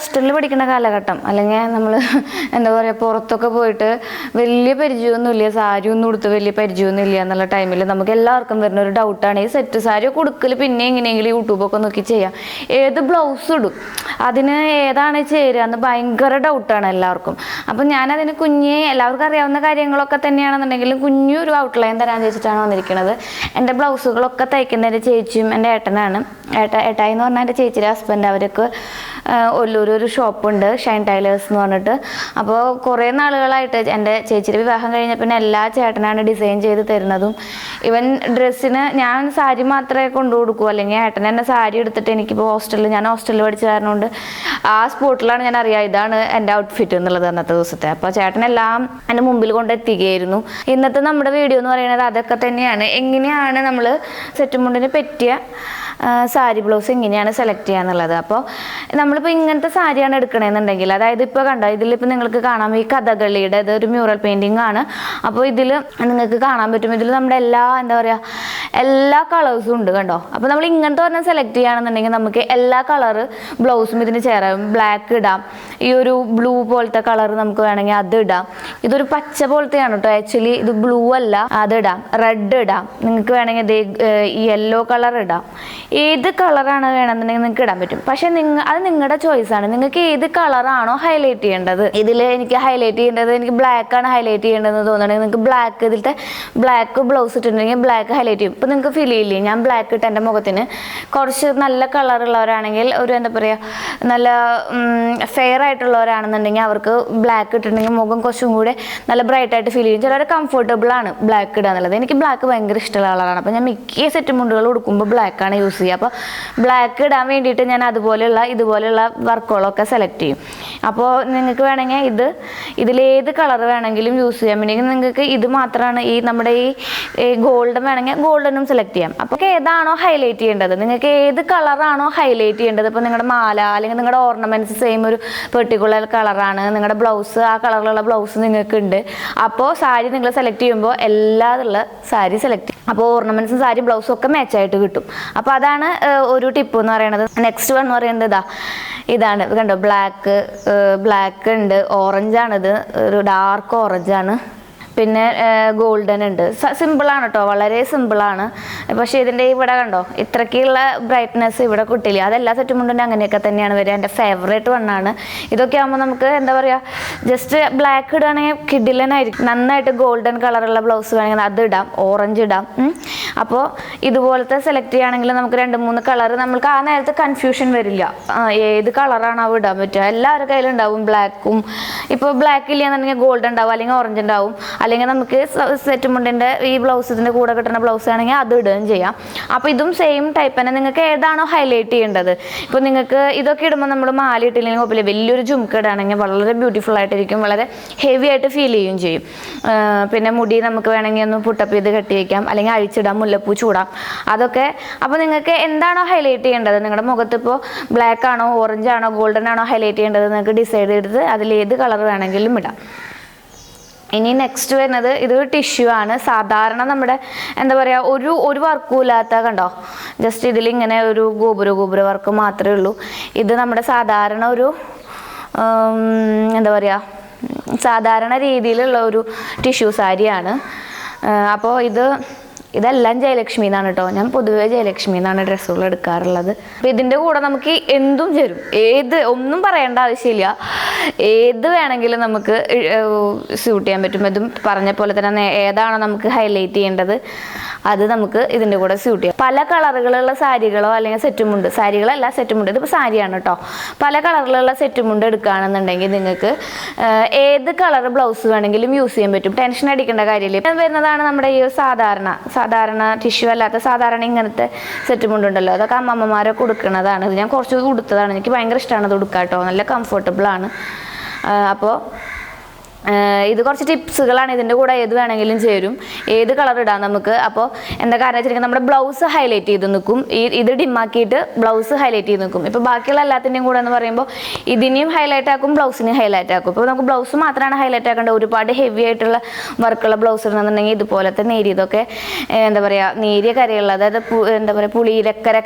ഹോസ്റ്റലിൽ പഠിക്കുന്ന കാലഘട്ടം. അല്ലെങ്കിൽ നമ്മൾ എന്താ പറയുക പുറത്തൊക്കെ പോയിട്ട് വലിയ പരിചയമൊന്നുമില്ല സാരി ഒന്നും കൊടുത്ത് വലിയ പരിചയമൊന്നും ഇല്ല എന്നുള്ള ടൈമിൽ നമുക്ക് എല്ലാവർക്കും വരുന്ന ഒരു ഡൗട്ടാണ് ഈ സെറ്റ് സാരി കൊടുക്കൽ പിന്നെ എങ്ങനെയെങ്കിലും യൂട്യൂബൊക്കെ നോക്കി ചെയ്യാം. ഏത് ബ്ലൗസ് ഇടും? അതിന് ഏതാണ് ചേരുക എന്ന് ഭയങ്കര ഡൗട്ടാണ് എല്ലാവർക്കും. അപ്പം ഞാനതിന് കുഞ്ഞ് എല്ലാവർക്കും അറിയാവുന്ന കാര്യങ്ങളൊക്കെ തന്നെയാണെന്നുണ്ടെങ്കിലും കുഞ്ഞു ഒരു ഔട്ട്ലൈൻ തരാൻ വെച്ചിട്ടാണ് വന്നിരിക്കുന്നത് എന്റെ ബ്ലൗസുകളൊക്കെ തയ്ക്കുന്ന എന്റെ ചേച്ചിയും എന്റെ ഏട്ടനാണ്. ഏട്ട ഏട്ടായി എന്ന് പറഞ്ഞാൽ എന്റെ ചേച്ചിയുടെ ഹസ്ബൻഡ് അവർക്ക് ഒല്ലൂർ ഒരു ഷോപ്പുണ്ട് ഷൈൻ ടൈലേഴ്സ് എന്ന് പറഞ്ഞിട്ട്. അപ്പോൾ കുറേ നാളുകളായിട്ട് എന്റെ ചേച്ചിയുടെ വിവാഹം കഴിഞ്ഞ പിന്നെ എല്ലാ ചേട്ടനാണ് ഡിസൈൻ ചെയ്ത് തരുന്നതും. ഇവൻ ഡ്രസ്സിന് ഞാൻ സാരി മാത്രമേ കൊണ്ടു കൊടുക്കൂ. അല്ലെങ്കിൽ ഏട്ടൻ എന്നെ സാരി എടുത്തിട്ട് എനിക്കിപ്പോൾ ഹോസ്റ്റലിൽ ഞാൻ ഹോസ്റ്റലിൽ പഠിച്ച കാരണമുണ്ട്. ആ സ്പോട്ടിലാണ് ഞാൻ അറിയുക ഇതാണ് എന്റെ ഔട്ട്ഫിറ്റ് എന്നുള്ളത് അന്നത്തെ ദിവസത്തെ. അപ്പോൾ ചേട്ടനെല്ലാം എന്റെ മുമ്പിൽ കൊണ്ടെത്തിക്കുകയായിരുന്നു ഇന്നത്തെ നമ്മുടെ വീഡിയോ എന്ന് പറയുന്നത് അതൊക്കെ തന്നെയാണ്. എങ്ങനെയാണ് നമ്മൾ സെറ്റുമുണ്ടിന് പറ്റിയ സാരി ബ്ലൗസ് എങ്ങനെയാണ് സെലക്ട് ചെയ്യുക എന്നുള്ളത് അപ്പോൾ നമ്മളിപ്പോൾ ഇങ്ങനത്തെ സാരിയാണ് എടുക്കണമെന്നുണ്ടെങ്കിൽ അതായത് ഇപ്പോൾ കണ്ടോ ഇതിലിപ്പോൾ നിങ്ങൾക്ക് കാണാം ഈ കഥകളിയുടെ ഇത് ഒരു മ്യൂറൽ പെയിന്റിംഗ് ആണ്. അപ്പോൾ ഇതിൽ നിങ്ങൾക്ക് കാണാൻ പറ്റും. ഇതിൽ നമ്മുടെ എല്ലാ എന്താ പറയുക എല്ലാ കളേഴ്സും ഉണ്ട് കണ്ടോ. അപ്പോൾ നമ്മൾ ഇങ്ങനത്തെ ഒരെണ്ണം സെലക്ട് ചെയ്യുകയാണെന്നുണ്ടെങ്കിൽ നമുക്ക് എല്ലാ കളറ് ബ്ലൗസും ഇതിന് ചേരാം. ബ്ലാക്ക് ഇടാം. ഈ ഒരു ബ്ലൂ പോലത്തെ കളർ നമുക്ക് വേണമെങ്കിൽ അത് ഇടാം. ഇതൊരു പച്ച പോലത്തെയാണ് കേട്ടോ. ആക്ച്വലി ഇത് ബ്ലൂ അല്ല. അത് ഇടാം. റെഡ് ഇടാം. നിങ്ങൾക്ക് വേണമെങ്കിൽ യെല്ലോ കളർ ഇടാം. ഏത് കളറാണ് വേണമെന്നുണ്ടെങ്കിൽ നിങ്ങൾക്ക് ഇടാൻ പറ്റും. പക്ഷെ നിങ്ങൾ അത് നിങ്ങളുടെ ചോയ്സ് ആണ്. നിങ്ങൾക്ക് ഏത് കളറാണോ ഹൈലൈറ്റ് ചെയ്യേണ്ടത്. ഇതിൽ എനിക്ക് ഹൈലൈറ്റ് ചെയ്യേണ്ടത് എനിക്ക് ബ്ലാക്ക് ആണ് ഹൈലൈറ്റ് ചെയ്യേണ്ടതെന്ന് തോന്നുന്നുണ്ടെങ്കിൽ നിങ്ങൾക്ക് ബ്ലാക്ക് ഇതിലത്തെ ബ്ലാക്ക് ബ്ലൗസ് ഇട്ടിട്ടുണ്ടെങ്കിൽ ബ്ലാക്ക് ഹൈലൈറ്റ് ചെയ്യും. ഇപ്പം നിങ്ങൾക്ക് ഫീൽ ചെയ്യില്ലേ? ഞാൻ ബ്ലാക്ക് ഇട്ട് എന്റെ മുഖത്തിന് കുറച്ച് നല്ല കളറുള്ളവരാണെങ്കിൽ ഒരു എന്താ പറയുക നല്ല ഫെയർ ആയിട്ടുള്ളവരാണെന്നുണ്ടെങ്കിൽ അവർക്ക് ബ്ലാക്ക് ഇട്ടിട്ടുണ്ടെങ്കിൽ മുഖം കുറച്ചും കൂടെ നല്ല ബ്രൈറ്റ് ആയിട്ട് ഫീൽ ചെയ്യും. ചിലർ കംഫർട്ടബിൾ ആണ് ബ്ലാക്ക് ഇടുക എനിക്ക് ബ്ലാക്ക് ഭയങ്കര ഇഷ്ടമുള്ള കളറാണ്. അപ്പോൾ ഞാൻ മിക്ക സെറ്റ് മുണ്ടുകൾ ഉടുക്കുമ്പോൾ ബ്ലാക്ക് ആണ് യൂസ് ചെയ്യുക അപ്പോൾ ബ്ലാക്ക് ഇടാൻ വേണ്ടിയിട്ട് ഞാൻ അതുപോലെയുള്ള ഇതുപോലെയുള്ള വർക്കുകളൊക്കെ സെലക്ട് ചെയ്യും. അപ്പോൾ നിങ്ങൾക്ക് വേണമെങ്കിൽ ഇത് ഇതിലേത് കളർ വേണമെങ്കിലും യൂസ് ചെയ്യാം. വേണമെങ്കിൽ നിങ്ങൾക്ക് ഇത് മാത്രമാണ് ഈ നമ്മുടെ ഈ ഗോൾഡൻ വേണമെങ്കിൽ ഗോൾഡനും സെലക്ട് ചെയ്യാം. അപ്പോൾ ഏതാണോ ഹൈലൈറ്റ് ചെയ്യേണ്ടത്? നിങ്ങൾക്ക് ഏത് കളറാണോ ഹൈലൈറ്റ് ചെയ്യേണ്ടത്? ഇപ്പോൾ നിങ്ങളുടെ മാല അല്ലെങ്കിൽ നിങ്ങളുടെ ഓർണമെന്റ്സ് സെയിം ഒരു പെർട്ടിക്കുലർ കളറാണ് നിങ്ങളുടെ ബ്ലൗസ് ആ കളറിലുള്ള ബ്ലൗസ് നിങ്ങൾക്ക് ഉണ്ട് അപ്പോൾ സാരി നിങ്ങൾ സെലക്ട് ചെയ്യുമ്പോൾ എല്ലാതുള്ള സാരി സെലക്ട് ചെയ്യും. അപ്പോൾ ഓർണമെന്റ്സും സാരി ബ്ലൗസും ഒക്കെ മാച്ചായിട്ട് കിട്ടും. അപ്പോൾ അതാണ് ഒരു ടിപ്പ് എന്ന് പറയുന്നത് നെക്സ്റ്റ് വൺ എന്ന് പറയുന്നത് ഇതാ. ഇതാണ്. കണ്ടോ? ബ്ലാക്ക് ബ്ലാക്ക് ഉണ്ട്. ഓറഞ്ചാണിത് ഒരു ഡാർക്ക് ഓറഞ്ചാണ് പിന്നെ ഗോൾഡൻ ഉണ്ട്. സിമ്പിളാണ് കേട്ടോ വളരെ സിമ്പിളാണ് പക്ഷെ ഇതിന്റെ ഇവിടെ കണ്ടോ? ഇത്രയ്ക്കുള്ള ബ്രൈറ്റ്നെസ് ഇവിടെ കിട്ടില്ല. അതെല്ലാ സെറ്റും കൊണ്ടും അങ്ങനെയൊക്കെ തന്നെയാണ് വരിക. എന്റെ ഫേവറേറ്റ് വണ്ണാണ് ഇതൊക്കെ ആകുമ്പോൾ നമുക്ക് എന്താ പറയുക ജസ്റ്റ് ബ്ലാക്ക് ഇടുകയാണെങ്കിൽ കിഡിലനായിരിക്കും നന്നായിട്ട് ഗോൾഡൻ കളറുള്ള ബ്ലൗസ് വേണമെങ്കിൽ അത് ഇടാം. ഓറഞ്ച് ഇടാം. അപ്പോൾ ഇതുപോലത്തെ സെലക്ട് ചെയ്യുകയാണെങ്കിൽ നമുക്ക് രണ്ട് മൂന്ന് കളർ നമുക്ക് ആ നേരത്തെ കൺഫ്യൂഷൻ വരില്ല. ഏത് കളറാണ് അവ ഇടാൻ പറ്റുക. എല്ലാവരുടെ കയ്യിലുണ്ടാവും ബ്ലാക്കും ഇപ്പോൾ ബ്ലാക്ക് ഇല്ലയെന്നുണ്ടെങ്കിൽ ഗോൾഡ് ഉണ്ടാവും. അല്ലെങ്കിൽ ഓറഞ്ച് ഉണ്ടാവും. അല്ലെങ്കിൽ നമുക്ക് സെറ്റ് മുണ്ടിന്റെ ഈ ബ്ലൗസ് ഇതിന്റെ കൂടെ കിട്ടുന്ന ബ്ലൗസ് ആണെങ്കിൽ അത് ഇടുകയും ചെയ്യാം. അപ്പോൾ ഇതും സെയിം ടൈപ്പ് തന്നെ. നിങ്ങൾക്ക് ഏതാണോ ഹൈലൈറ്റ് ചെയ്യേണ്ടത്. ഇപ്പോൾ നിങ്ങൾക്ക് ഇതൊക്കെ ഇടുമ്പോൾ നമ്മൾ മാല ഇട്ടില്ലെങ്കിൽ കുഴപ്പമില്ല. വലിയൊരു ജുംക്ക് ഇടുകയാണെങ്കിൽ വളരെ ബ്യൂട്ടിഫുൾ ആയിട്ടിരിക്കും. വളരെ ഹെവി ആയിട്ട് ഫീൽ ചെയ്യുകയും ചെയ്യും. പിന്നെ മുടി നമുക്ക് വേണമെങ്കിൽ ഒന്ന് പുട്ടപ്പ് ചെയ്ത് കെട്ടി വയ്ക്കാം അല്ലെങ്കിൽ അഴിച്ചിടാം മുല്ലപ്പൂ ചൂടാം. അതൊക്കെ അപ്പോൾ നിങ്ങൾക്ക് എന്താണോ ഹൈലൈറ്റ് ചെയ്യേണ്ടത്? നിങ്ങളുടെ മുഖത്ത് ഇപ്പോൾ ബ്ലാക്ക് ആണോ ഓറഞ്ച് ആണോ ഗോൾഡൻ ആണോ ഹൈലൈറ്റ് ചെയ്യേണ്ടത് നിങ്ങൾക്ക് ഡിസൈഡ് ചെയ്തിട്ട് അതിൽ ഏത് കളർ വേണമെങ്കിലും ഇടാം. ഇനി നെക്സ്റ്റ് വരുന്നത് ഇത് ടിഷ്യൂ ആണ്. സാധാരണ നമ്മുടെ എന്താ പറയുക ഒരു ഒരു വർക്കും ഇല്ലാത്ത കണ്ടോ? ജസ്റ്റ് ഇതിൽ ഇങ്ങനെ ഒരു ഗോപുര ഗോപുര വർക്ക് മാത്രമേ ഉള്ളൂ. ഇത് നമ്മുടെ സാധാരണ ഒരു എന്താ പറയുക സാധാരണ രീതിയിലുള്ള ഒരു ടിഷ്യൂ സാരിയാണ്. അപ്പോൾ ഇത് ഇതെല്ലാം ജയലക്ഷ്മി എന്നാണ് കേട്ടോ ഞാൻ പൊതുവേ ജയലക്ഷ്മി എന്നാണ് ഡ്രസ്സുകൾ എടുക്കാറുള്ളത്. അപ്പോൾ ഇതിന്റെ കൂടെ നമുക്ക് എന്തും ചേരും. ഏത് ഒന്നും പറയേണ്ട ആവശ്യമില്ല. ഏത് വേണമെങ്കിലും നമുക്ക് സ്യൂട്ട് ചെയ്യാൻ പറ്റും. ഇതും പറഞ്ഞ പോലെ തന്നെ ഏതാണോ നമുക്ക് ഹൈലൈറ്റ് ചെയ്യേണ്ടത്. അത് നമുക്ക് ഇതിന്റെ കൂടെ സ്യൂട്ട് ചെയ്യാം. പല കളറുകളുള്ള സാരികളോ അല്ലെങ്കിൽ സെറ്റുമുണ്ട്. സാരികളല്ല സെറ്റുമുണ്ട്. ഇതിപ്പോൾ സാരിയാണ് കേട്ടോ പല കളറിലുള്ള സെറ്റുമുണ്ട് എടുക്കുകയാണെന്നുണ്ടെങ്കിൽ നിങ്ങൾക്ക് ഏത് കളർ ബ്ലൗസ് വേണമെങ്കിലും യൂസ് ചെയ്യാൻ പറ്റും. ടെൻഷൻ അടിക്കേണ്ട കാര്യമില്ല. വരുന്നതാണ് നമ്മുടെ ഈ സാധാരണ സാധാരണ ടിഷ്യൂ അല്ലാത്ത സാധാരണ ഇങ്ങനത്തെ സെറ്റുമുണ്ട് ഉണ്ടല്ലോ അതൊക്കെ അമ്മമ്മമാരെ കൊടുക്കുന്നതാണ്. ഇത് ഞാൻ കുറച്ച് ഉടുത്തതാണ് എനിക്ക് ഭയങ്കര ഇഷ്ടമാണ് ഇത് കേട്ടോ നല്ല കംഫർട്ടബിളാണ് അപ്പോൾ ഇത് കുറച്ച് ടിപ്സുകളാണ് ഇതിന്റെ കൂടെ ഏത് വേണമെങ്കിലും ചേരും. ഏത് കളർ ഇടാം നമുക്ക്? അപ്പോൾ എന്താ കാരണം വെച്ചിട്ടുണ്ടെങ്കിൽ നമ്മുടെ ബ്ലൗസ് ഹൈലൈറ്റ് ചെയ്ത് നിൽക്കും. ഈ ഇത് ഡിമാക്കിയിട്ട് ബ്ലൗസ് ഹൈലൈറ്റ് ചെയ്ത് നിൽക്കും. ഇപ്പോൾ ബാക്കിയുള്ള എല്ലാത്തിന്റെയും കൂടെ എന്ന് പറയുമ്പോൾ ഇതിനെയും ഹൈലൈറ്റ് ആക്കും ബ്ലൗസിനെയും ഹൈലൈറ്റ് ആക്കും. ഇപ്പോൾ നമുക്ക് ബ്ലൗസ് മാത്രമാണ് ഹൈലൈറ്റ് ആക്കേണ്ടത്. ഒരുപാട് ഹെവി ആയിട്ടുള്ള വർക്കുള്ള ബ്ലൗസ് ഇടണമെന്നുണ്ടെങ്കിൽ ഇതുപോലത്തെ നേരിയതൊക്കെ എന്താ പറയുക നേരിയ കരയുള്ള അതായത് എന്താ പറയുക പുളിയിലക്കര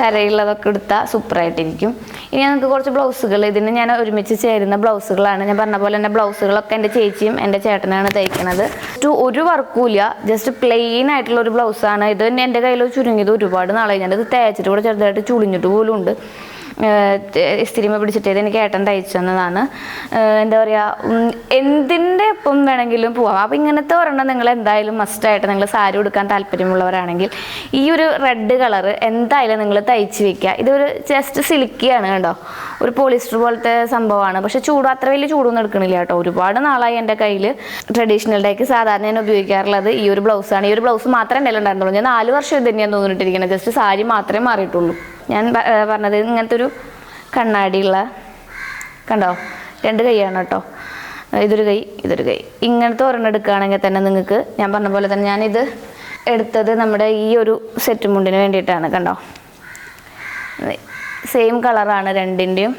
കരയുള്ളതൊക്കെ എടുത്താൽ സൂപ്പറായിട്ടിരിക്കും ഇനി നമുക്ക് കുറച്ച് ബ്ലൗസുകൾ. ഇതിന് ഞാൻ ഒരുമിച്ച് ചേരുന്ന ബ്ലൗസുകളാണ്. ഞാൻ പറഞ്ഞ പോലെ തന്നെ ബ്ലൗസുകളൊക്കെ എന്റെ ചേച്ചിയും എന്റെ ചേട്ടനാണ് തയ്ക്കുന്നത് ടു ഒരു വർക്കും ഇല്ല. ജസ്റ്റ് പ്ലെയിൻ ആയിട്ടുള്ള ഒരു ബ്ലൗസാണ്. ഇത് എന്റെ കയ്യിൽ ചുരുങ്ങിയത് ഒരുപാട് നാളായി. ഞാനത് തേച്ചിട്ട് കൂടെ ചെറുതായിട്ട് ചുളിഞ്ഞിട്ട് പോലും ഉണ്ട് സ്ഥിരിമ പിടിച്ചിട്ട് എനിക്ക് ഏട്ടൻ തയ്ച്ചു തന്നതാണ്. എന്താ പറയുക എന്തിന്റെ ഒപ്പം വേണമെങ്കിലും പോവാം. അപ്പോൾ ഇങ്ങനത്തെ ഒരെണ്ണം നിങ്ങൾ എന്തായാലും മസ്റ്റായിട്ട് നിങ്ങൾ സാരി ഉടുക്കാൻ താല്പര്യമുള്ളവരാണെങ്കിൽ ഈ ഒരു റെഡ് കളർ എന്തായാലും നിങ്ങൾ തയ്ച്ച് വെക്കുക. ഇതൊരു ജസ്റ്റ് സിലിക്കിയാണ് കേട്ടോ ഒരു പോളിസ്റ്റർ പോലത്തെ സംഭവമാണ്. പക്ഷെ ചൂട് അത്ര വലിയ ചൂടൊന്നും എടുക്കണില്ല കേട്ടോ. ഒരുപാട് നാളായി എന്റെ കയ്യിൽ ട്രഡീഷണൽ ഡേക്ക് സാധാരണ ഞാൻ ഉപയോഗിക്കാറുള്ളത് ഈ ഒരു ബ്ലൗസാണ് ഈ ഒരു ബ്ലൗസ് മാത്രമേ എന്റെ ഉണ്ടായിരുന്നുള്ളൂ. ഞാൻ നാല് വർഷം ഇത് തന്നെയാണ് തോന്നിട്ടിരിക്കുന്നത് ജസ്റ്റ് സാരി മാത്രമേ മാറിയിട്ടുള്ളൂ. ഞാൻ പറഞ്ഞത് ഇങ്ങനത്തെ ഒരു കണ്ണാടിയുള്ള കണ്ടോ? രണ്ട് കൈയാണ് കേട്ടോ. ഇതൊരു കൈ ഇതൊരു കൈ. ഇങ്ങനത്തെ ഒരെണ്ണം എടുക്കുകയാണെങ്കിൽ തന്നെ നിങ്ങൾക്ക് ഞാൻ പറഞ്ഞ പോലെ തന്നെ ഞാനിത് എടുത്തത് നമ്മുടെ ഈ ഒരു സെറ്റ് മുണ്ടിന് വേണ്ടിയിട്ടാണ് കണ്ടോ? സെയിം കളറാണ് രണ്ടിന്റെയും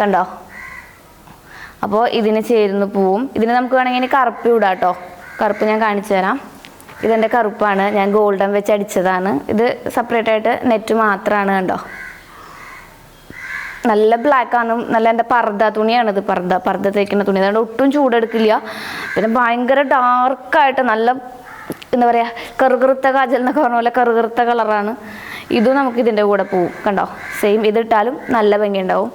കണ്ടോ? അപ്പോൾ ഇതിന് ചേരുന്ന പൂവും ഇതിന് നമുക്ക് വേണമെങ്കിൽ കറുപ്പ് ഇടാം കേട്ടോ. കറുപ്പ് ഞാൻ കാണിച്ചു തരാം. ഇതെന്റെ കറുപ്പാണ്. ഞാൻ ഗോൾഡൻ വെച്ച് അടിച്ചതാണ്. ഇത് സെപ്പറേറ്റ് ആയിട്ട് നെറ്റ് മാത്രമാണ് കണ്ടോ. നല്ല ബ്ലാക്ക് ആണ് നല്ല എന്റെ പർദ്ദ തുണിയാണ് ഇത് പർദ്ദ. പർദ്ദ തേക്കുന്ന തുണി. അതുകൊണ്ട് ഒട്ടും ചൂടെടുക്കില്ല. പിന്നെ ഭയങ്കര ഡാർക്കായിട്ട് നല്ല എന്താ പറയുക കറുകറുത്ത കാജൽ എന്നൊക്കെ പറഞ്ഞ പോലെ കറുകറുത്ത കളറാണ് ഇതും നമുക്ക് ഇതിന്റെ കൂടെ പോവും കണ്ടോ. സെയിം ഇതിട്ടാലും നല്ല ഭംഗി ഉണ്ടാവും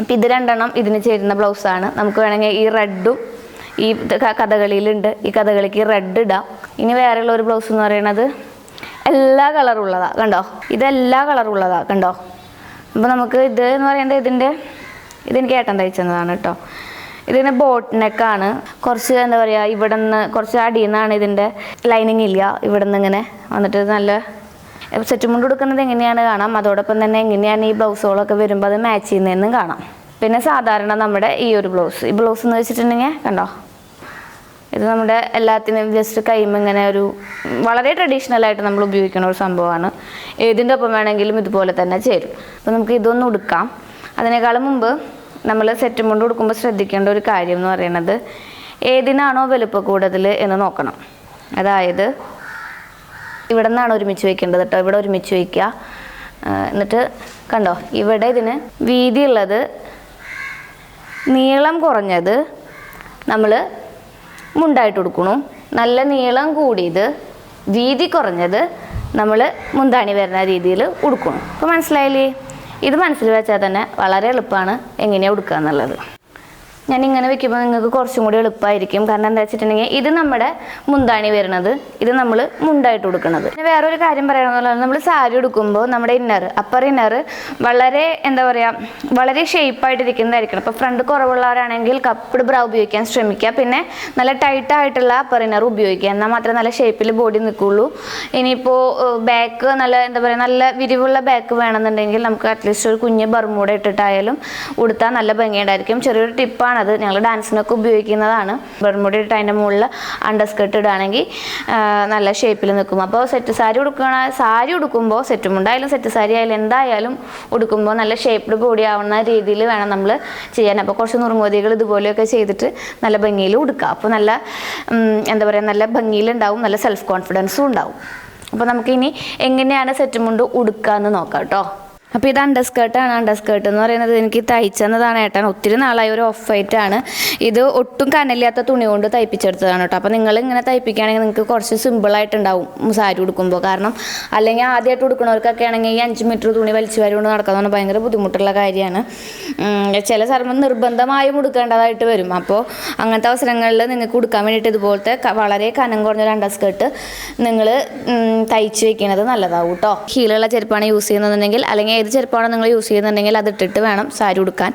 അപ്പം ഇത് രണ്ടെണ്ണം ഇതിന് ചേരുന്ന ബ്ലൗസാണ് നമുക്ക് വേണമെങ്കിൽ ഈ റെഡും ഈ കഥകളിയിലുണ്ട്. ഈ കഥകളിക്ക് റെഡ് ഇടാം. ഇനി വേറെയുള്ള ഒരു ബ്ലൗസ് എന്ന് പറയുന്നത് എല്ലാ കളറും ഉള്ളതാ കണ്ടോ? ഇതെല്ലാ കളറും ഉള്ളതാ കണ്ടോ? അപ്പോൾ നമുക്ക് ഇത് എന്ന് പറയുന്നത് ഇതിന്റെ ഇതെനിക്ക് ഏട്ടൻ തയ്ച്ചതാണ് കേട്ടോ. ഇതിന് ബോട്ട് നെക്കാണ് കുറച്ച് എന്താ പറയുക ഇവിടെ നിന്ന് കുറച്ച് അടിയിൽ നിന്നാണ് ഇതിന്റെ ലൈനിങ് ഇല്ല. ഇവിടെ നിന്ന് ഇങ്ങനെ വന്നിട്ട് നല്ല സെറ്റ് മുണ്ട് കൊടുക്കുന്നത് എങ്ങനെയാണ് കാണാം. അതോടൊപ്പം തന്നെ എങ്ങനെയാണ് ഈ ബ്ലൗസുകളൊക്കെ വരുമ്പോൾ അത് മാച്ച് ചെയ്യുന്നതെന്നും കാണാം. പിന്നെ സാധാരണ നമ്മുടെ ഈ ഒരു ബ്ലൗസ് ഈ ബ്ലൗസ് എന്ന് വെച്ചിട്ടുണ്ടെങ്കിൽ കണ്ടോ ഇത് നമ്മുടെ എല്ലാത്തിനും ജസ്റ്റ് കൈമ ഇങ്ങനെ ഒരു വളരെ ട്രഡീഷണൽ ആയിട്ട് നമ്മൾ ഉപയോഗിക്കുന്ന ഒരു സംഭവമാണ്. ഏതിന്റെ ഒപ്പം വേണമെങ്കിലും ഇതുപോലെ തന്നെ ചേരും. അപ്പോൾ നമുക്ക് ഇതൊന്ന് ഉടുക്കാം. അതിനേക്കാളും മുമ്പ് നമ്മൾ സെറ്റ് മുണ്ട് കൊടുക്കുമ്പോൾ ശ്രദ്ധിക്കേണ്ട ഒരു കാര്യം എന്ന് പറയുന്നത് ഏതിനാണോ വലുപ്പം കൂടുതൽ എന്ന് നോക്കണം. അതായത് ഇവിടെ നിന്നാണ് ഒരുമിച്ച് വയ്ക്കേണ്ടത് കേട്ടോ. ഇവിടെ ഒരുമിച്ച് വയ്ക്കുക എന്നിട്ട് കണ്ടോ ഇവിടെ ഇതിന് വീതിയുള്ളത് നീളം കുറഞ്ഞത് നമ്മൾ മുണ്ടായിട്ട് കൊടുക്കണു. നല്ല നീളം കൂടിയത് വീതി കുറഞ്ഞത് നമ്മൾ മുന്താണി വരുന്ന രീതിയിൽ ഉടുക്കണം. അപ്പോൾ മനസ്സിലായില്ലേ? ഇത് മനസ്സിൽ വെച്ചാൽ തന്നെ വളരെ എളുപ്പമാണ് എങ്ങനെയാണ് ഉടുക്കുക എന്നുള്ളത്. ഞാൻ ഇങ്ങനെ വെക്കുമ്പോൾ നിങ്ങൾക്ക് കുറച്ചും കൂടി എളുപ്പമായിരിക്കും കാരണം എന്താ വെച്ചിട്ടുണ്ടെങ്കിൽ ഇത് നമ്മുടെ മുന്താണി വരുന്നത്. ഇത് നമ്മൾ മുണ്ടായിട്ട് കൊടുക്കുന്നത് പിന്നെ വേറൊരു കാര്യം പറയണമെന്ന് നമ്മൾ സാരി എടുക്കുമ്പോൾ നമ്മുടെ ഇന്നർ അപ്പർ ഇന്നർ വളരെ എന്താ പറയുക വളരെ ഷേപ്പായിട്ടിരിക്കുന്നതായിരിക്കണം അപ്പോൾ ഫ്രണ്ട് കുറവുള്ളവരാണെങ്കിൽ കപ്പിഡ് ബ്രൗ ഉപയോഗിക്കാൻ ശ്രമിക്കുക. പിന്നെ നല്ല ടൈറ്റായിട്ടുള്ള അപ്പർ ഇന്നർ ഉപയോഗിക്കുക. എന്നാൽ മാത്രമേ നല്ല ഷേപ്പിൽ ബോഡി നിൽക്കുള്ളൂ. ഇനിയിപ്പോൾ ബാക്ക് നല്ല എന്താ പറയുക നല്ല വിരിവുള്ള ബാക്ക് വേണമെന്നുണ്ടെങ്കിൽ നമുക്ക് അറ്റ്ലീസ്റ്റ് ഒരു കുഞ്ഞ് ബർമൂട ഇട്ടിട്ടായാലും ഉടുത്താൽ നല്ല ഭംഗിയുണ്ടായിരിക്കും. ചെറിയൊരു ടിപ്പാണത് ഞങ്ങൾ ഡാൻസിനൊക്കെ ഉപയോഗിക്കുന്നതാണ്. ബെർമുടി ഇട്ട് അതിന്റെ മുകളിൽ അണ്ടർസ്കേർട്ട് ഇടുകയാണെങ്കിൽ നല്ല ഷേപ്പിൽ നിൽക്കും. അപ്പോൾ സെറ്റ് സാരി ഉടുക്കണ സാരി ഉടുക്കുമ്പോൾ സെറ്റ് മുണ്ടായാലും സെറ്റ് സാരി ആയാലും എന്തായാലും ഉടുക്കുമ്പോൾ നല്ല ഷേപ്പ്ഡ് ബോഡി ആവുന്ന രീതിയിൽ വേണം നമ്മൾ ചെയ്യാൻ. അപ്പോൾ കുറച്ച് നുറുങ്ങോതികൾ ഇതുപോലെയൊക്കെ ചെയ്തിട്ട് നല്ല ഭംഗിയിൽ ഉടുക്കുക അപ്പോൾ നല്ല എന്താ പറയുക നല്ല ഭംഗിയിലുണ്ടാവും നല്ല സെൽഫ് കോൺഫിഡൻസും ഉണ്ടാവും. അപ്പോൾ നമുക്കിനി എങ്ങനെയാണ് സെറ്റ് മുണ്ട് ഉടുക്കുക എന്ന് നോക്കാം കേട്ടോ. അപ്പോൾ ഇത് അണ്ടർസ്കേർട്ടാണ് അണ്ടർസ്കേർട്ട് എന്ന് പറയുന്നത് എനിക്ക് തയ്ച്ചെന്നതാണ് ഏട്ടൻ ഒത്തിരി നാളായി ഒരു ഓഫ് വൈറ്റ് ആണ്. ഇത് ഒട്ടും കനലില്ലാത്ത തുണി കൊണ്ട് തയ്പ്പിച്ചെടുത്തതാണ് കേട്ടോ. അപ്പോൾ നിങ്ങൾ ഇങ്ങനെ തയ്പ്പിക്കുകയാണെങ്കിൽ നിങ്ങൾക്ക് കുറച്ച് സിമ്പിളായിട്ടുണ്ടാവും സാരി ഉടുക്കുമ്പോൾ കാരണം അല്ലെങ്കിൽ ആദ്യമായിട്ട് ഉടുക്കുന്നവർക്കൊക്കെ ആണെങ്കിൽ ഈ അഞ്ച് മീറ്റർ തുണി വലിച്ചു വരുകൊണ്ട് പറഞ്ഞാൽ ഭയങ്കര ബുദ്ധിമുട്ടുള്ള കാര്യമാണ്. ചില സ്ഥലം നിർബന്ധമായും ഉടുക്കേണ്ടതായിട്ട് വരും. അപ്പോൾ അങ്ങനത്തെ അവസരങ്ങളിൽ നിങ്ങൾക്ക് ഉടുക്കാൻ വേണ്ടിയിട്ട് ഇതുപോലത്തെ വളരെ കനം കുറഞ്ഞ ഒരു അണ്ടർസ്കേർട്ട് നിങ്ങൾ തയ്ച്ച് വെക്കുന്നത് നല്ലതാവും കേട്ടോ. ഹീലുള്ള ചെരുപ്പാണ് യൂസ് ചെയ്യുന്നതെന്നുണ്ടെങ്കിൽ അല്ലെങ്കിൽ ഏത് ചെരുപ്പാണോ നിങ്ങൾ യൂസ് ചെയ്യുന്നുണ്ടെങ്കിൽ അത് ഇട്ടിട്ട് വേണം സാരി ഉടുക്കാൻ.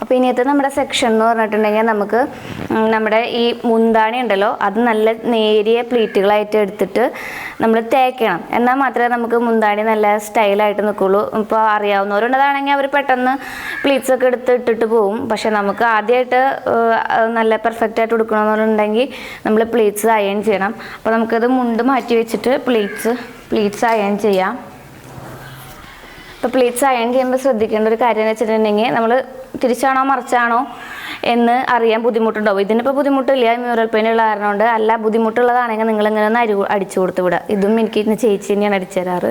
അപ്പോൾ ഇനിയത്തെ നമ്മുടെ സെക്ഷൻ എന്ന് പറഞ്ഞിട്ടുണ്ടെങ്കിൽ നമുക്ക് നമ്മുടെ ഈ മുന്താണി ഉണ്ടല്ലോ അത് നല്ല നേരിയ പ്ലീറ്റുകളായിട്ട് എടുത്തിട്ട് നമ്മൾ തേക്കണം. എന്നാൽ മാത്രമേ നമുക്ക് മുന്താണി നല്ല സ്റ്റൈലായിട്ട് നിൽക്കുള്ളൂ. ഇപ്പോൾ അറിയാവുന്നവരുണ്ടതാണെങ്കിൽ അവർ പെട്ടെന്ന് പ്ലീറ്റ്സ് ഒക്കെ എടുത്ത് ഇട്ടിട്ട് പോകും പക്ഷെ നമുക്ക് ആദ്യമായിട്ട് നല്ല പെർഫെക്റ്റ് ആയിട്ട് കൊടുക്കണമെന്നുണ്ടെങ്കിൽ നമ്മൾ പ്ലീറ്റ്സ് അയൺ ചെയ്യണം. അപ്പോൾ നമുക്കത് മുണ്ട് മാറ്റി വെച്ചിട്ട് പ്ലീറ്റ്സ് പ്ലീറ്റ്സ് അയൺ ചെയ്യാം. ഇപ്പോൾ പ്ലീറ്റ്സ് അയൺ ചെയ്യുമ്പോൾ ശ്രദ്ധിക്കേണ്ട ഒരു കാര്യം എന്ന് വെച്ചിട്ടുണ്ടെങ്കിൽ നമ്മൾ തിരിച്ചാണോ മറിച്ചാണോ എന്ന് അറിയാൻ ബുദ്ധിമുട്ടുണ്ടാവും. ഇതിനിപ്പോൾ ബുദ്ധിമുട്ടില്ല മ്യൂറൽ പെയിൻ ഉള്ള കാരണം കൊണ്ട്. അല്ല ബുദ്ധിമുട്ടുള്ളതാണെങ്കിൽ നിങ്ങൾ ഇങ്ങനെ ഒന്ന് അരി അടിച്ചു കൊടുത്ത് വിടുക. ഇതും എനിക്ക് ഇന്ന് ചേച്ചി തന്നെയാണ് അടിച്ചു തരാറ്.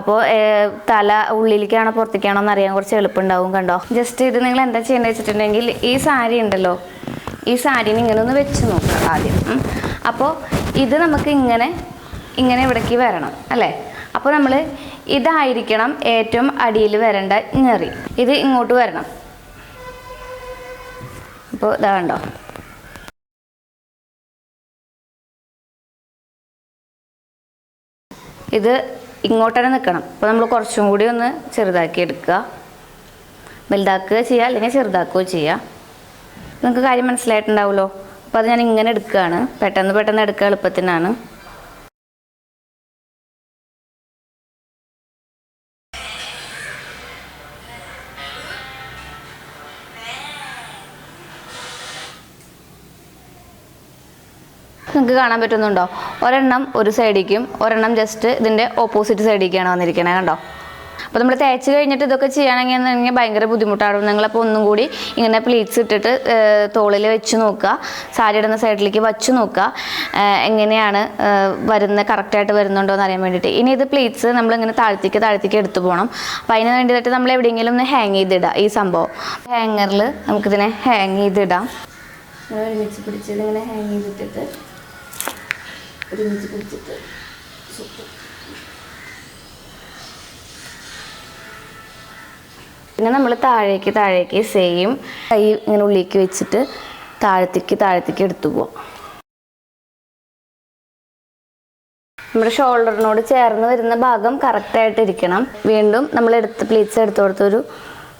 അപ്പോൾ തല ഉള്ളിലേക്കാണോ പുറത്തേക്കാണോ എന്ന് അറിയാൻ കുറച്ച് എളുപ്പമുണ്ടാവും കണ്ടോ. ജസ്റ്റ് ഇത് നിങ്ങൾ എന്താ ചെയ്യേണ്ടത് വെച്ചിട്ടുണ്ടെങ്കിൽ ഈ സാരി ഉണ്ടല്ലോ ഈ സാരീനെ ഇങ്ങനെ ഒന്ന് വെച്ച് നോക്കുക ആദ്യം. അപ്പോൾ ഇത് നമുക്ക് ഇങ്ങനെ ഇങ്ങനെ ഇവിടേക്ക് വരണം അല്ലേ? അപ്പോൾ നമ്മൾ ഇതായിരിക്കണം ഏറ്റവും അടിയിൽ വരേണ്ട ഞെറി. ഇത് ഇങ്ങോട്ട് വരണം. അപ്പോൾ ഇതാ കണ്ടോ? ഇത് ഇങ്ങോട്ട് തന്നെ നിൽക്കണം. അപ്പോൾ നമ്മൾ കുറച്ചും കൂടി ഒന്ന് ചെറുതാക്കി എടുക്കുക. വലുതാക്കുക ചെയ്യുക അല്ലെങ്കിൽ ചെറുതാക്കുകയോ ചെയ്യുക. നിങ്ങൾക്ക് കാര്യം മനസ്സിലായിട്ടുണ്ടാവുമല്ലോ? അപ്പോൾ അത് ഞാൻ ഇങ്ങനെ എടുക്കുകയാണ്. പെട്ടെന്ന് പെട്ടെന്ന് എടുക്കുക എളുപ്പത്തിനാണ്. നിങ്ങൾക്ക് കാണാൻ പറ്റുന്നുണ്ടോ? ഒരെണ്ണം ഒരു സൈഡിലേക്കും ഒരെണ്ണം ജസ്റ്റ് ഇതിന്റെ ഓപ്പോസിറ്റ് സൈഡിലേക്കാണ് വന്നിരിക്കണേ കണ്ടോ? അപ്പോൾ നമ്മൾ തേച്ച് കഴിഞ്ഞിട്ട് ഇതൊക്കെ ചെയ്യുകയാണെങ്കിൽ ഭയങ്കര ബുദ്ധിമുട്ടാണ്. നിങ്ങളപ്പോൾ ഒന്നും കൂടി ഇങ്ങനെ പ്ലീറ്റ്സ് ഇട്ടിട്ട് തോളിൽ വെച്ച് നോക്കുക. സാരി ഇടുന്ന സൈഡിലേക്ക് വച്ച് നോക്കുക. എങ്ങനെയാണ് വരുന്ന കറക്റ്റായിട്ട് വരുന്നുണ്ടോ എന്ന് അറിയാൻ വേണ്ടിയിട്ട്. ഇനി ഇത് പ്ലീറ്റ്സ് നമ്മളിങ്ങനെ താഴ്ത്തിക്ക് താഴ്ത്തിക്ക് എടുത്തു പോകണം അപ്പോൾ അതിന് വേണ്ടിയിട്ട് നമ്മൾ എവിടെയെങ്കിലും ഒന്ന് ഹാങ് ചെയ്തിടുക ഈ സംഭവം. ഹാങ്ങറിൽ നമുക്കിതിനെ ഹാങ് ചെയ്തിടാം. ഒരുമിച്ച് പിടിച്ച് ഇതിങ്ങനെ ഹാങ് ചെയ്തിട്ടിട്ട് ഒരുമിച്ച് പിന്നെ നമ്മൾ താഴേക്ക് താഴേക്ക് സെയിം കൈ ഇങ്ങനെ ഉള്ളിലേക്ക് വെച്ചിട്ട് താഴത്തേക്ക് താഴത്തേക്ക് എടുത്തു പോവാം. നമ്മുടെ ഷോൾഡറിനോട് ചേർന്ന് വരുന്ന ഭാഗം കറക്റ്റായിട്ട് ഇരിക്കണം. വീണ്ടും നമ്മൾ എടുത്ത് പ്ലീറ്റ്സ് എടുത്തു കൊടുത്തൊരു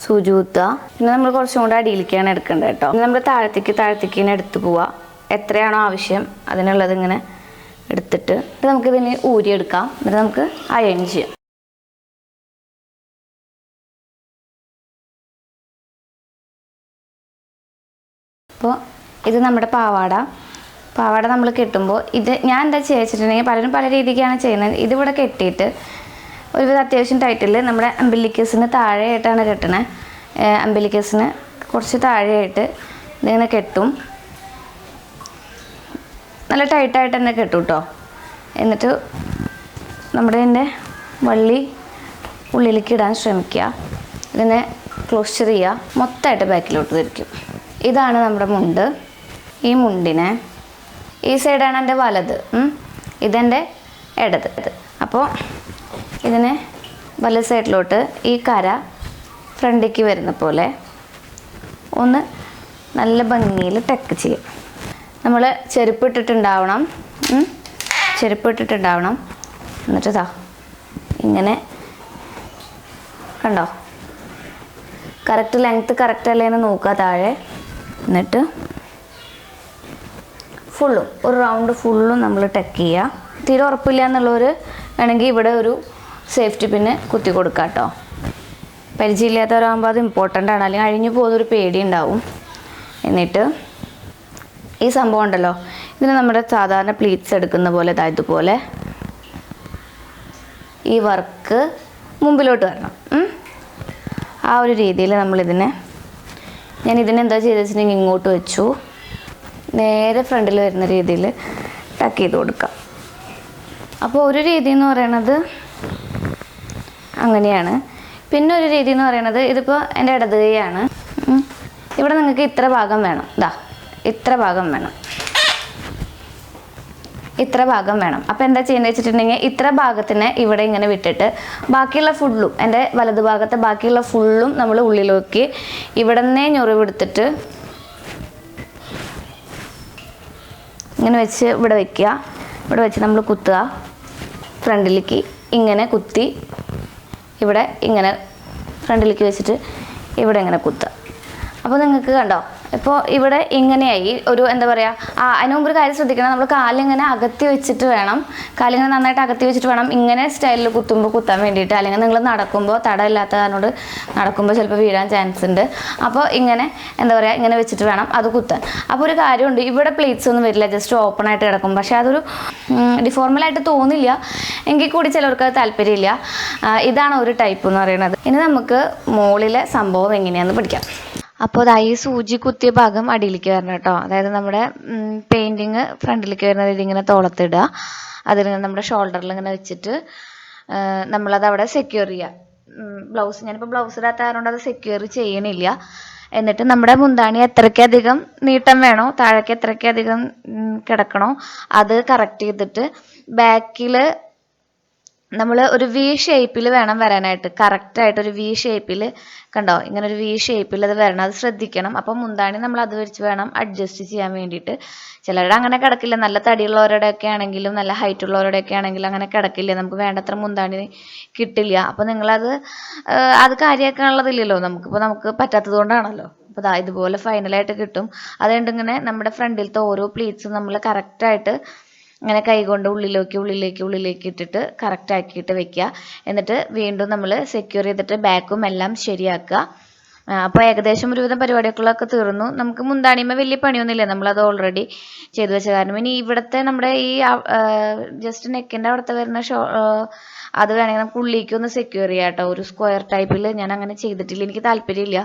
സൂചി കുത്തുക. പിന്നെ നമ്മൾ കുറച്ചും കൂടെ അടിയിലേക്കാണ് എടുക്കേണ്ടത് കേട്ടോ. നമ്മൾ താഴത്തേക്ക് താഴത്തേക്ക് ഇങ്ങനെ എടുത്തു പോവുക എത്രയാണോ ആവശ്യം അതിനുള്ളത് ഇങ്ങനെ എടുത്തിട്ട് ഇത് നമുക്ക് ഊരി ഊരിയെടുക്കാം എന്നിട്ട് നമുക്ക് അയൺ ചെയ്യാം. അപ്പോൾ ഇത് നമ്മുടെ പാവാട. പാവാട നമ്മൾ കെട്ടുമ്പോൾ ഇത് ഞാൻ എന്താ ചെയ്യിച്ചിട്ടുണ്ടെങ്കിൽ പലരും പല രീതിക്കാണ് ചെയ്യുന്നത്. ഇതിവിടെ കെട്ടിയിട്ട് ഒരുവിധം അത്യാവശ്യം ടൈറ്റിൽ നമ്മുടെ അമ്പലിക്കസിന് താഴെയായിട്ടാണ് കെട്ടണേ. അമ്പലിക്കസിന് കുറച്ച് താഴെയായിട്ട് ഇതിങ്ങനെ കെട്ടും. നല്ല ടൈറ്റായിട്ട് തന്നെ കെട്ടും കേട്ടോ എന്നിട്ട് നമ്മുടെ ഇതിന്റെ വള്ളി ഉള്ളിലേക്ക് ഇടാൻ ശ്രമിക്കുക. ഇതിനെ ക്ലോസ് ചെയ്യുക. മൊത്തമായിട്ട് ബാക്കിലോട്ട് തിരിക്കും. ഇതാണ് നമ്മുടെ മുണ്ട്. ഈ മുണ്ടിനെ ഈ സൈഡാണ് എന്റെ വലത്. ഇതെന്റെ ഇടത്. അപ്പോൾ ഇതിനെ വലത് സൈഡിലോട്ട് ഈ കര ഫ്രണ്ടിലേക്ക് വരുന്ന പോലെ ഒന്ന് നല്ല ഭംഗിയിൽ ടെക്ക് ചെയ്യും. നമ്മൾ ചെരുപ്പ് ഇട്ടിട്ടുണ്ടാവണം. ചെരുപ്പ് ഇട്ടിട്ടുണ്ടാവണം എന്നിട്ട് ഇങ്ങനെ കണ്ടോ? കറക്റ്റ് ലെങ്ത്ത് കറക്റ്റ് അല്ലേ എന്ന് നോക്കുക താഴെ. എന്നിട്ട് ഫുള്ളും ഒരു റൗണ്ട് ഫുള്ളും നമ്മൾ ടെക്ക് ചെയ്യുക. തീരെ ഉറപ്പില്ല എന്നുള്ളവർ വേണമെങ്കിൽ ഇവിടെ ഒരു സേഫ്റ്റി പിന്നെ കുത്തി കൊടുക്കാം കേട്ടോ. പരിചയമില്ലാത്തവരാകുമ്പോൾ അത് ഇമ്പോർട്ടന്റ് ആണ്. അല്ലെങ്കിൽ അഴിഞ്ഞു പോകുന്നൊരു പേടി ഉണ്ടാവും. എന്നിട്ട് ഈ സംഭവം ഉണ്ടല്ലോ. ഇതിന് നമ്മുടെ സാധാരണ പ്ലീറ്റ്സ് എടുക്കുന്ന പോലെ ഇതാ ഇതുപോലെ ഈ വർക്ക് മുമ്പിലോട്ട് വരണം. ആ ഒരു രീതിയിൽ നമ്മളിതിനെ ഞാൻ ഇതിനെ എന്താ ചെയ്തെന്ന് വെച്ചിട്ടുണ്ടെങ്കിൽ ഇങ്ങോട്ട് വെച്ചു. നേരെ ഫ്രണ്ടിൽ വരുന്ന രീതിയിൽ ടക്ക് ചെയ്ത് കൊടുക്കാം. അപ്പോൾ ഒരു രീതി എന്ന് പറയണത് അങ്ങനെയാണ്. പിന്നെ ഒരു രീതി എന്ന് പറയണത് ഇതിപ്പോൾ എന്റെ ഇടത് കൈയാണ്. ഇവിടെ നിങ്ങൾക്ക് ഇത്ര ഭാഗം വേണം. ഇതാ ഇത്ര ഭാഗം വേണം. ഇത്ര ഭാഗം വേണം. അപ്പോൾ എന്താ ചെയ്യുന്നത് വെച്ചിട്ടുണ്ടെങ്കിൽ ഇത്ര ഭാഗത്തിന് ഇവിടെ ഇങ്ങനെ വിട്ടിട്ട് ബാക്കിയുള്ള ഫുള്ളും എന്റെ വലതു ഭാഗത്തെ ബാക്കിയുള്ള ഫുള്ളും നമ്മൾ ഉള്ളിലേക്ക് ഇവിടെ നിന്നേ ഞൊറിവെടുത്തിട്ട് ഇങ്ങനെ വെച്ച് ഇവിടെ വെക്കുക. ഇവിടെ വെച്ച് നമ്മൾ കുത്തുക. ഫ്രണ്ടിലേക്ക് ഇങ്ങനെ കുത്തി ഇവിടെ ഇങ്ങനെ ഫ്രണ്ടിലേക്ക് വെച്ചിട്ട് ഇവിടെ ഇങ്ങനെ കുത്തുക. അപ്പോൾ നിങ്ങൾക്ക് കണ്ടോ? ഇപ്പോൾ ഇവിടെ ഇങ്ങനെയായി. ഒരു എന്താ പറയുക ആ മുമ്പ് ഒരു കാര്യം ശ്രദ്ധിക്കണം. നമ്മൾ കാലിങ്ങനെ അകത്തി വെച്ചിട്ട് വേണം. കാലിങ്ങനെ നന്നായിട്ട് അകത്തി വെച്ചിട്ട് വേണം ഇങ്ങനെ സ്റ്റൈലിൽ കുത്തുമ്പോൾ കുത്താൻ വേണ്ടിയിട്ട്. അല്ലെങ്കിൽ നിങ്ങൾ നടക്കുമ്പോൾ തടമില്ലാത്ത കാരണോട് നടക്കുമ്പോൾ ചിലപ്പോൾ വീഴാൻ ചാൻസ് ഉണ്ട്. അപ്പോൾ ഇങ്ങനെ എന്താ പറയുക ഇങ്ങനെ വെച്ചിട്ട് വേണം അത് കുത്താൻ. അപ്പോൾ ഒരു കാര്യമുണ്ട് ഇവിടെ പ്ലേറ്റ്സ് ഒന്നും വരില്ല ജസ്റ്റ് ഓപ്പൺ ആയിട്ട് കിടക്കും. പക്ഷേ അതൊരു ഡിഫോർമലായിട്ട് തോന്നില്ല. എങ്കിൽ കൂടി ചിലർക്ക് അത് താല്പര്യമില്ല. ഇതാണ് ഒരു ടൈപ്പ് എന്ന് പറയുന്നത്. ഇനി നമുക്ക് മുകളിലെ സംഭവം എങ്ങനെയാണെന്ന് പഠിക്കാം. അപ്പോൾ അത് ഈ സൂചി കുത്തിയ ഭാഗം അടിയിലേക്ക് വരണം കേട്ടോ. അതായത് നമ്മുടെ പെയിന്റിങ് ഫ്രണ്ടിലേക്ക് വരുന്നത് ഇങ്ങനെ തോളത്തിടുക. അതിൽ നമ്മുടെ ഷോൾഡറിൽ ഇങ്ങനെ വെച്ചിട്ട് നമ്മളത് അവിടെ സെക്യൂർ ചെയ്യുക. ബ്ലൗസ് ഞാനിപ്പോൾ ബ്ലൗസ് ഇടാത്ത കാരണം അത് സെക്യൂർ ചെയ്യണില്ല. എന്നിട്ട് നമ്മുടെ മുന്താണി എത്രയ്ക്കധികം നീട്ടം വേണോ താഴേക്ക് എത്രയ്ക്കധികം കിടക്കണോ അത് കറക്റ്റ് ചെയ്തിട്ട് ബാക്കിൽ നമ്മൾ ഒരു വി ഷേപ്പിൽ വേണം വരാനായിട്ട്. കറക്റ്റായിട്ട് ഒരു വി ഷേപ്പിൽ കണ്ടോ? ഇങ്ങനെ ഒരു വി ഷേപ്പിൽ അത് വരണം. അത് ശ്രദ്ധിക്കണം. അപ്പം മുന്താണി നമ്മൾ അത് വെച്ച് വേണം അഡ്ജസ്റ്റ് ചെയ്യാൻ വേണ്ടിയിട്ട്. ചിലരുടെ അങ്ങനെ കിടക്കില്ല. നല്ല തടിയുള്ളവരുടെ ഒക്കെ ആണെങ്കിലും നല്ല ഹൈറ്റ് ഉള്ളവരുടെ ഒക്കെ ആണെങ്കിലും അങ്ങനെ കിടക്കില്ല. നമുക്ക് വേണ്ടത്ര മുന്താണി കിട്ടില്ല. അപ്പം നിങ്ങളത് അത് കാര്യമാക്കാനുള്ളതില്ലല്ലോ. നമുക്കിപ്പോൾ നമുക്ക് പറ്റാത്തത് കൊണ്ടാണല്ലോ അപ്പോൾ ഇതുപോലെ ഫൈനലായിട്ട് കിട്ടും. അതുകൊണ്ട് ഇങ്ങനെ നമ്മുടെ ഫ്രണ്ടിലത്തെ ഓരോ പ്ലീറ്റ്സും നമ്മൾ കറക്റ്റായിട്ട് ഇങ്ങനെ കൈകൊണ്ട് ഉള്ളിലേക്ക് ഉള്ളിലേക്ക് ഉള്ളിലേക്ക് ഇട്ടിട്ട് കറക്റ്റ് ആക്കിയിട്ട് വെക്കുക. എന്നിട്ട് വീണ്ടും നമ്മൾ സെക്യൂർ ചെയ്തിട്ട് ബാക്കും എല്ലാം ശരിയാക്കുക. അപ്പോൾ ഏകദേശം ഒരുവിധം പരിപാടികളൊക്കെ തീർന്നു. നമുക്ക് മുന്താണിമ വലിയ പണിയൊന്നുമില്ല. നമ്മളത് ഓൾറെഡി ചെയ്തു വെച്ച കാരണം ഇനി ഇവിടുത്തെ നമ്മുടെ ഈ ജസ്റ്റ് നെക്കിന്റെ അവിടുത്തെ വരുന്ന ഷോ അത് വേണമെങ്കിൽ നമുക്ക് ഉള്ളിലേക്ക് ഒന്ന് സെക്യൂർ ചെയ്യാം കേട്ടോ. ഒരു സ്ക്വയർ ടൈപ്പിൽ ഞാൻ അങ്ങനെ ചെയ്തിട്ടില്ല. എനിക്ക് താല്പര്യമില്ല.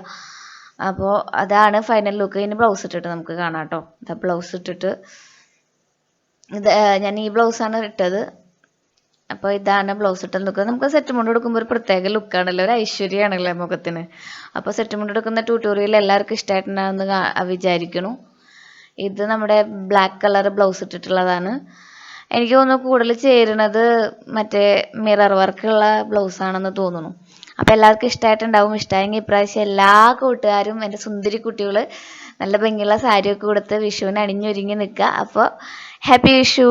അപ്പോൾ അതാണ് ഫൈനൽ ലുക്ക് ഇനി ബ്ലൗസ് ഇട്ടിട്ട് നമുക്ക് കാണാം കേട്ടോ. ബ്ലൗസ് ഇട്ടിട്ട് ഇത് ഞാൻ ഈ ബ്ലൗസാണ് ഇട്ടത്. അപ്പോൾ ഇതാണ് ബ്ലൗസ് ഇട്ടത്. ലുക്ക് നമുക്ക് സെറ്റ് മുണ്ട് എടുക്കുമ്പോൾ ഒരു പ്രത്യേക ലുക്കാണല്ലോ ഒരു ഐശ്വര്യമാണല്ലോ മുഖത്തിന്. അപ്പോൾ സെറ്റ് മുണ്ട് എടുക്കുന്ന ട്യൂട്ടോറിയൽ എല്ലാവർക്കും ഇഷ്ടമായിട്ടുണ്ടാകുമെന്ന് വിചാരിക്കുന്നു. ഇത് നമ്മുടെ ബ്ലാക്ക് കളർ ബ്ലൗസ് ഇട്ടിട്ടുള്ളതാണ്. എനിക്ക് തോന്നുന്നു കൂടുതൽ ചേരുന്നത് മറ്റേ മിറർ വർക്കുള്ള ബ്ലൗസാണെന്ന് തോന്നുന്നു. അപ്പോൾ എല്ലാവർക്കും ഇഷ്ടമായിട്ടുണ്ടാവും ഇഷ്ടമായെങ്കിൽ ഇപ്രാവശ്യം എല്ലാ കൂട്ടുകാരും എന്റെ സുന്ദരി കുട്ടികൾ നല്ല ഭംഗിയുള്ള സാരിയൊക്കെ കൊടുത്ത് വിഷുവിന് അണിഞ്ഞൊരുങ്ങി നിൽക്കുക. അപ്പോൾ ഹാപ്പി വിഷു.